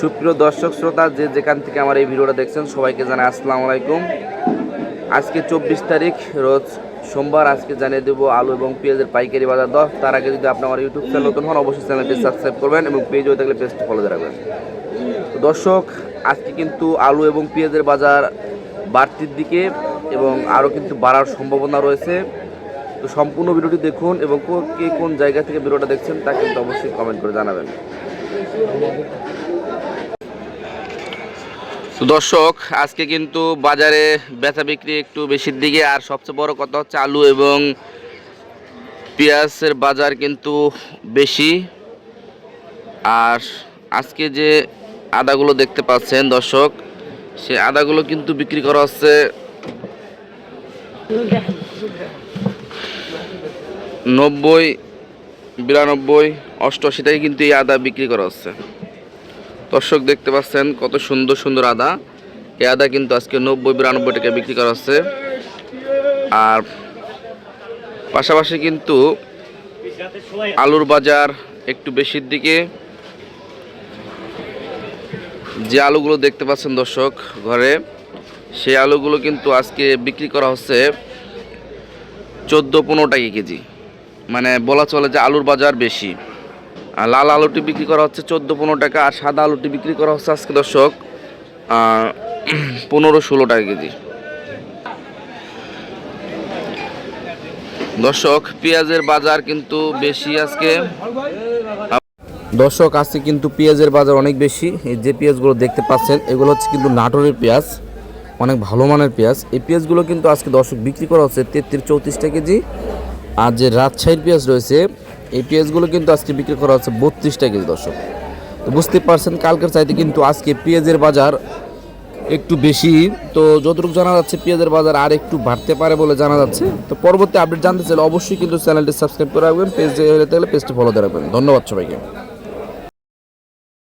সুপ্রিয় দর্শক শ্রোতা, যে যেখান থেকে আমার এই ভিডিওটা দেখছেন, সবাইকে জানাই আসসালামু আলাইকুম। আজকে চব্বিশ তারিখ, রোজ সোমবার, আজকে জানিয়ে দেবো আলু এবং পেঁয়াজের পাইকারি বাজার দর। তার আগে যদি আপনি আমার ইউটিউব চ্যানেল নতুন হন, অবশ্যই চ্যানেলটি সাবস্ক্রাইব করবেন এবং পেজ হয়ে থাকলে পেজটি ফলো রাখবেন। দর্শক, আজকে কিন্তু আলু এবং পেঁয়াজের বাজার বাড়তির দিকে এবং আরও কিন্তু বাড়ার সম্ভাবনা রয়েছে। তো সম্পূর্ণ ভিডিওটি দেখুন এবং কে কোন জায়গা থেকে ভিডিওটা দেখছেন তা কিন্তু অবশ্যই কমেন্ট করে জানাবেন। দর্শক, আজকে কিন্তু বাজারে বেচা বিক্রি একটু বেশির দিকে, আর সবচেয়ে বড় কথা হচ্ছে আলু এবং পেঁয়াজের বাজার কিন্তু বেশি। আর আজকে যে আদাগুলো দেখতে পাচ্ছেন দর্শক, সে আদাগুলো কিন্তু বিক্রি করা হচ্ছে নব্বই বিরানব্বই অষ্টআশি থেকে কিন্তু এই আদা বিক্রি করা হচ্ছে। দর্শক দেখতে পাচ্ছেন কত সুন্দর সুন্দর আদা। এই আদা কিন্তু আজকে নব্বই, বিরানব্বই টাকা বিক্রি করা হচ্ছে। আর পাশাপাশি কিন্তু আলুর বাজার একটু বেশির দিকে। যে আলুগুলো দেখতে পাচ্ছেন দর্শক ঘরে, সেই আলুগুলো কিন্তু আজকে বিক্রি করা হচ্ছে চোদ্দ, পনেরো টাকা কেজি। মানে বলা চলে যে আলুর বাজার বেশি। আর লাল আলুটি বিক্রি করা হচ্ছে চোদ্দ পনেরো টাকা আর সাদা আলুটি বিক্রি করা হচ্ছে আজকে দর্শক পনেরো ষোলো টাকা কেজি। দর্শক, পেঁয়াজের বাজার কিন্তু বেশি আজকে। দর্শক, আজকে কিন্তু পেঁয়াজের বাজার অনেক বেশি। এই যে পেঁয়াজগুলো দেখতে পাচ্ছেন, এগুলো হচ্ছে কিন্তু নাটোরের পেঁয়াজ। অনেক ভালো মানের পেঁয়াজ। এই পেঁয়াজগুলো কিন্তু আজকে দর্শক বিক্রি করা হচ্ছে তেত্রিশ চৌত্রিশ টাকা কেজি। আর যে রাজশাহীর পেঁয়াজ রয়েছে, এই পেঁয়াজগুলো কিন্তু আজকে বিক্রি করা হচ্ছে বত্রিশ টাকা কেজি দর্শক। তো বুঝতে পারছেন, কালকের চাইতে কিন্তু আজকে পেঁয়াজের বাজার একটু বেশি। তো যতটুকু জানা যাচ্ছে, পেঁয়াজের বাজার আর একটু বাড়তে পারে বলে জানা যাচ্ছে। তো পরবর্তী আপডেট জানতে চাইলে অবশ্যই কিন্তু চ্যানেলটি সাবস্ক্রাইব করে রাখবেন, পেজ হলে তাহলে পেজটি ফলো দিয়ে রাখবেন। ধন্যবাদ সবাইকে।